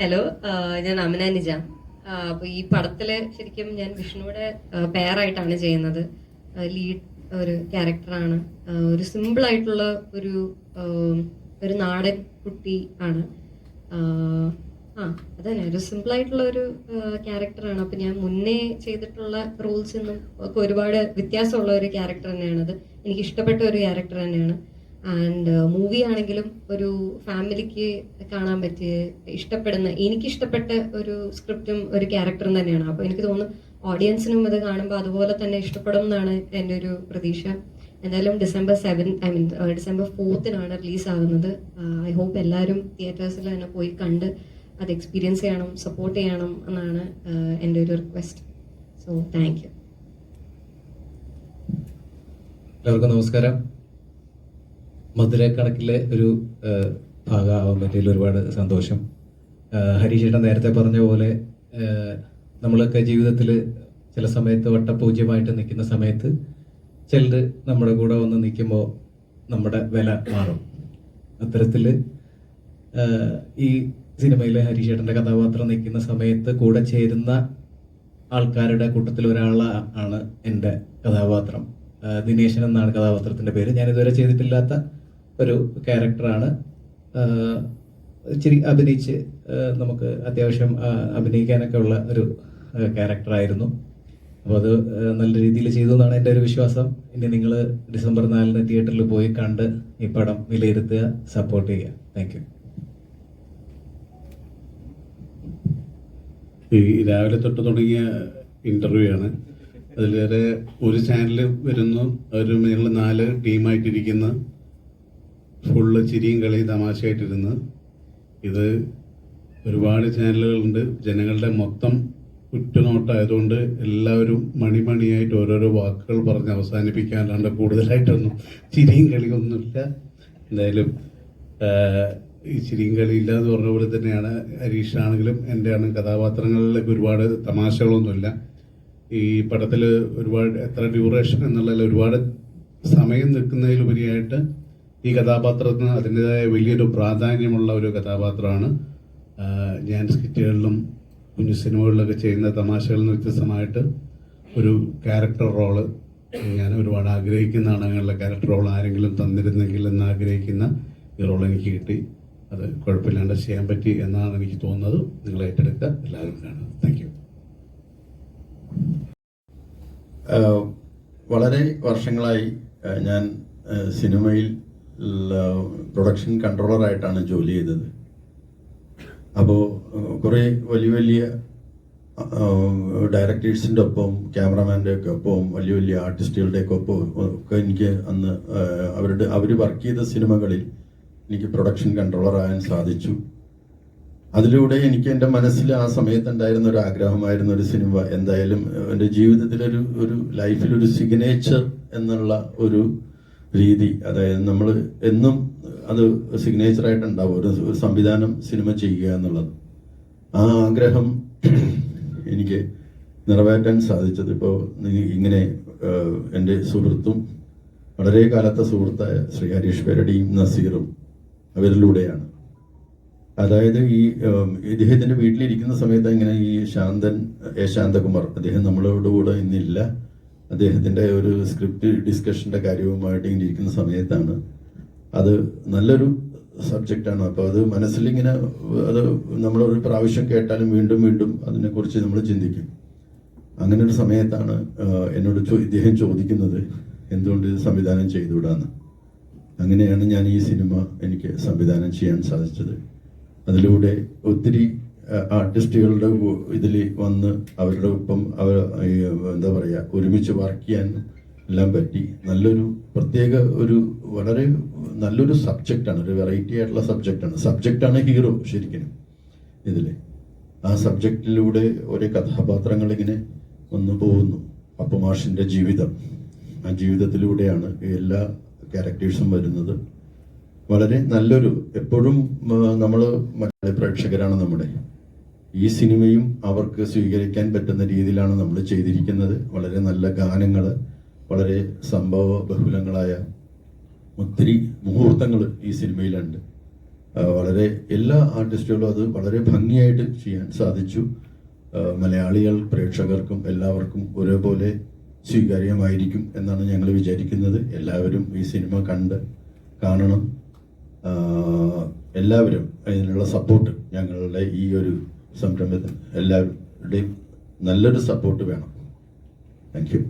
Hello ഞാൻ അമന നിജ. അപ്പോൾ അപ്പൊ ഈ പടത്തിൽ ശരിക്കും ഞാൻ വിഷ്ണുവിടെ പെയറായിട്ടാണ് ചെയ്യുന്നത്. ലീഡ് ഒരു ക്യാരക്ടറാണ് ഒരു സിമ്പിൾ ആയിട്ടുള്ള ഒരു ഒരു നാടൻ കുട്ടി ആണ്. ആ അതന്നെ ഒരു സിമ്പിൾ ആയിട്ടുള്ള ഒരു ക്യാരക്ടറാണ് അപ്പൊ ഞാൻ മുന്നേ ചെയ്തിട്ടുള്ള റോൾസ് നിന്നും ഒക്കെ ഒരുപാട് വ്യത്യാസമുള്ള ഒരു ക്യാരക്ടർ തന്നെയാണത്. എനിക്ക് ഇഷ്ടപ്പെട്ട ഒരു ക്യാരക്ടർ തന്നെയാണ്. ആൻഡ് മൂവി ആണെങ്കിലും ഒരു ഫാമിലിക്ക് കാണാൻ പറ്റിയ ഇഷ്ടപ്പെടുന്ന എനിക്ക് ഇഷ്ടപ്പെട്ട ഒരു സ്ക്രിപ്റ്റും ഒരു ക്യാരക്ടറും തന്നെയാണ്. അപ്പോൾ എനിക്ക് തോന്നുന്നു ഓഡിയൻസിനും ഇത് കാണുമ്പോൾ അതുപോലെ തന്നെ ഇഷ്ടപ്പെടും എന്നാണ് എന്റെ ഒരു പ്രതീക്ഷ. എന്തായാലും December seven I mean December ഫോർത്തിനാണ് release ആകുന്നത്. ഐ ഹോപ്പ് എല്ലാവരും തിയേറ്റേഴ്സിൽ തന്നെ പോയി കണ്ട് അത് എക്സ്പീരിയൻസ് ചെയ്യണം സപ്പോർട്ട് ചെയ്യണം എന്നാണ് ആഹ് എന്റെ ഒരു റിക്വസ്റ്റ് സോ താങ്ക് യു എല്ലാവർക്കും നമസ്കാരം. മധുരക്കണക്കിലെ ഒരു ഭാഗമാവാൻ പറ്റിയതിൽ ഒരുപാട് സന്തോഷം. ഹരീഷേട്ടൻ നേരത്തെ പറഞ്ഞ പോലെ നമ്മളൊക്കെ ജീവിതത്തിൽ ചില സമയത്ത് വട്ടപൂജ്യമായിട്ട് നിൽക്കുന്ന സമയത്ത് ചിലർ നമ്മുടെ കൂടെ വന്ന് നിൽക്കുമ്പോൾ നമ്മുടെ വില മാറും. അത്തരത്തിൽ ഈ സിനിമയിലെ ഹരീഷേട്ടന്റെ കഥാപാത്രം നിൽക്കുന്ന സമയത്ത് കൂടെ ചേരുന്ന ആൾക്കാരുടെ കൂട്ടത്തിൽ ഒരാളാണ് എന്റെ കഥാപാത്രം. ദിനേശൻ എന്നാണ് കഥാപാത്രത്തിന്റെ പേര്. ഞാൻ ഇതുവരെ ചെയ്തിട്ടില്ലാത്ത ഒരു ക്യാരക്ടറാണ്. ഇച്ചിരി അഭിനയിച്ച് നമുക്ക് അത്യാവശ്യം അഭിനയിക്കാനൊക്കെ ഉള്ള ഒരു ക്യാരക്ടറായിരുന്നു. അപ്പോൾ അത് നല്ല രീതിയിൽ ചെയ്തു എന്നാണ് എന്റെ ഒരു വിശ്വാസം. ഇനി നിങ്ങൾ ഡിസംബർ നാലിന് തിയേറ്ററിൽ പോയി കണ്ട് ഈ പടം വിലയിരുത്തുക സപ്പോർട്ട് ചെയ്യുക. താങ്ക് യു ഈ രാവിലെ തൊട്ട് തുടങ്ങിയ ഇന്റർവ്യൂ ആണ്. അതിലേറെ ഒരു ചാനൽ വരുന്നു. അവർ ഞങ്ങൾ നാല് ടീമായിട്ടിരിക്കുന്ന ഫുള്ള് ചിരിയും കളി തമാശയായിട്ടിരുന്ന് ഇത് ഒരുപാട് ചാനലുകളുണ്ട്. ജനങ്ങളുടെ മൊത്തം ഉറ്റുനോട്ടായതുകൊണ്ട് എല്ലാവരും മണിമണിയായിട്ട് ഓരോരോ വാക്കുകൾ പറഞ്ഞ് അവസാനിപ്പിക്കാനല്ലാണ്ട് കൂടുതലായിട്ടൊന്നും ചിരിയും കളിയൊന്നുമില്ല. എന്തായാലും ഈ ചിരിയും കളിയില്ല എന്ന് പറഞ്ഞ പോലെ തന്നെയാണ് ഹരീഷാണെങ്കിലും എന്റെ ആണ് കഥാപാത്രങ്ങളിലൊക്കെ ഒരുപാട് തമാശകളൊന്നുമില്ല. ഈ പടത്തിൽ ഒരുപാട് എത്ര ഡ്യൂറേഷൻ എന്നുള്ളതിൽ ഒരുപാട് സമയം നിൽക്കുന്നതിലുപരിയായിട്ട് ഈ കഥാപാത്രത്തിന് അതിന്റെതായ വലിയൊരു പ്രാധാന്യമുള്ള ഒരു കഥാപാത്രമാണ്. ഞാൻ സ്കിറ്റുകളിലും കുഞ്ഞു സിനിമകളിലൊക്കെ ചെയ്യുന്ന തമാശകളിൽ വ്യത്യസ്തമായിട്ട് ഒരു ക്യാരക്ടർ റോൾ ഞാൻ ഒരുപാട് ആഗ്രഹിക്കുന്നതാണ് അങ്ങനെയുള്ള ക്യാരക്ടർ റോൾ ആരെങ്കിലും തന്നിരുന്നെങ്കിൽ എന്ന് ആഗ്രഹിക്കുന്ന ഈ റോൾ എനിക്ക് കിട്ടി. അത് കുഴപ്പമില്ലാണ്ട് ചെയ്യാൻ പറ്റി എന്നാണ് എനിക്ക് തോന്നുന്നത്. നിങ്ങൾ ഏറ്റെടുക്കുക. എല്ലാവരും കാണുക. താങ്ക് യു വളരെ വർഷങ്ങളായി ഞാൻ സിനിമയിൽ പ്രൊഡക്ഷൻ കൺട്രോളറായിട്ടാണ് ജോലി ചെയ്തത്. അപ്പോൾ കുറേ വലിയ വലിയ ഡയറക്ടേഴ്സിന്റെ ഒപ്പം ക്യാമറമാന്റെ ഒക്കെ ഒപ്പം വലിയ വലിയ ആർട്ടിസ്റ്റുകളുടെ ഒക്കെ ഒപ്പം ഒക്കെ എനിക്ക് അന്ന് അവരുടെ അവർ വർക്ക് ചെയ്ത സിനിമകളിൽ എനിക്ക് പ്രൊഡക്ഷൻ കൺട്രോളർ ആകാൻ സാധിച്ചു. അതിലൂടെ എനിക്ക് എന്റെ മനസ്സിൽ ആ സമയത്ത് ഉണ്ടായിരുന്ന ഒരു ആഗ്രഹമായിരുന്ന ഒരു സിനിമ എന്തായാലും എന്റെ ജീവിതത്തിലൊരു ഒരു ലൈഫിലൊരു സിഗ്നേച്ചർ എന്നുള്ള ഒരു രീതി. അതായത് നമ്മൾ എന്നും അത് സിഗ്നേച്ചർ ആയിട്ടുണ്ടാവും. ഒരു സംവിധാനം സിനിമ ചെയ്യുക എന്നുള്ളത്. ആ ആഗ്രഹം എനിക്ക് നിറവേറ്റാൻ സാധിച്ചത് ഇപ്പോൾ ഇങ്ങനെ എന്റെ സുഹൃത്തും വളരെ കാലത്തെ സുഹൃത്തായ ശ്രീ ഹരീഷ് പെരടിയും നസീറും അവരിലൂടെയാണ്. അതായത് ഈ ഇദ്ദേഹത്തിന്റെ വീട്ടിലിരിക്കുന്ന സമയത്ത് ഇങ്ങനെ ഈ ശാന്തൻ എ ശാന്തകുമാർ അദ്ദേഹം നമ്മളോട് കൂടെ ഇന്നില്ല. അദ്ദേഹത്തിന്റെ ഒരു സ്ക്രിപ്റ്റ് ഡിസ്കഷന്റെ കാര്യവുമായിട്ട് ഇങ്ങനെ ഇരിക്കുന്ന സമയത്താണ്. അത് നല്ലൊരു സബ്ജക്റ്റാണ് അപ്പോൾ അത് മനസ്സിലിങ്ങനെ അത് നമ്മളൊരു പ്രാവശ്യം കേട്ടാലും വീണ്ടും വീണ്ടും അതിനെക്കുറിച്ച് നമ്മൾ ചിന്തിക്കും. അങ്ങനെ ഒരു സമയത്താണ് എന്നോട് ചോ- ഇദ്ദേഹം ചോദിക്കുന്നത് എന്തുകൊണ്ട് ഇത് സംവിധാനം ചെയ്തുകൂടാന്ന്. അങ്ങനെയാണ് ഞാൻ ഈ സിനിമ എനിക്ക് സംവിധാനം ചെയ്യാൻ സാധിച്ചത്. അതിലൂടെ ഒത്തിരി ആർട്ടിസ്റ്റുകളുടെ ഇതിൽ വന്ന് അവരുടെ ഒപ്പം അവർ എന്താ പറയുക ഒരുമിച്ച് വർക്ക് ചെയ്യാൻ എല്ലാം പറ്റി. നല്ലൊരു പ്രത്യേക ഒരു വളരെ നല്ലൊരു സബ്ജക്റ്റാണ് ഒരു വെറൈറ്റി ആയിട്ടുള്ള സബ്ജക്റ്റാണ് സബ്ജക്റ്റാണ് ഹീറോ ശരിക്കും ഇതിൽ ആ സബ്ജക്റ്റിലൂടെ ഓരോ കഥാപാത്രങ്ങൾ ഇങ്ങനെ വന്നു പോകുന്നു. അപ്പമാഷിന്റെ ജീവിതം. ആ ജീവിതത്തിലൂടെയാണ് എല്ലാ ക്യാരക്ടേഴ്സും വരുന്നത്. വളരെ നല്ലൊരു എപ്പോഴും നമ്മൾ മലയാളി പ്രേക്ഷകരാണ് നമ്മുടെ. ഈ സിനിമയും അവർക്ക് സ്വീകരിക്കാൻ പറ്റുന്ന രീതിയിലാണ് നമ്മൾ ചെയ്തിരിക്കുന്നത്. വളരെ നല്ല ഗാനങ്ങൾ വളരെ സംഭവ ബഹുലങ്ങളായ ഒത്തിരി മുഹൂർത്തങ്ങൾ ഈ സിനിമയിലുണ്ട്. വളരെ എല്ലാ ആർട്ടിസ്റ്റുകളും അത് വളരെ ഭംഗിയായിട്ട് ചെയ്യാൻ സാധിച്ചു. മലയാളികൾ പ്രേക്ഷകർക്കും എല്ലാവർക്കും ഒരേപോലെ സ്വീകാര്യമായിരിക്കും എന്നാണ് ഞങ്ങൾ വിചാരിക്കുന്നത്. എല്ലാവരും ഈ സിനിമ കണ്ട് കാണണം. എല്ലാവരും അതിനുള്ള സപ്പോർട്ട് ഞങ്ങളുടെ ഈ ഒരു സംരംഭത്തിന് എല്ലാവരുടെയും നല്ലൊരു സപ്പോർട്ട് വേണം. Thank you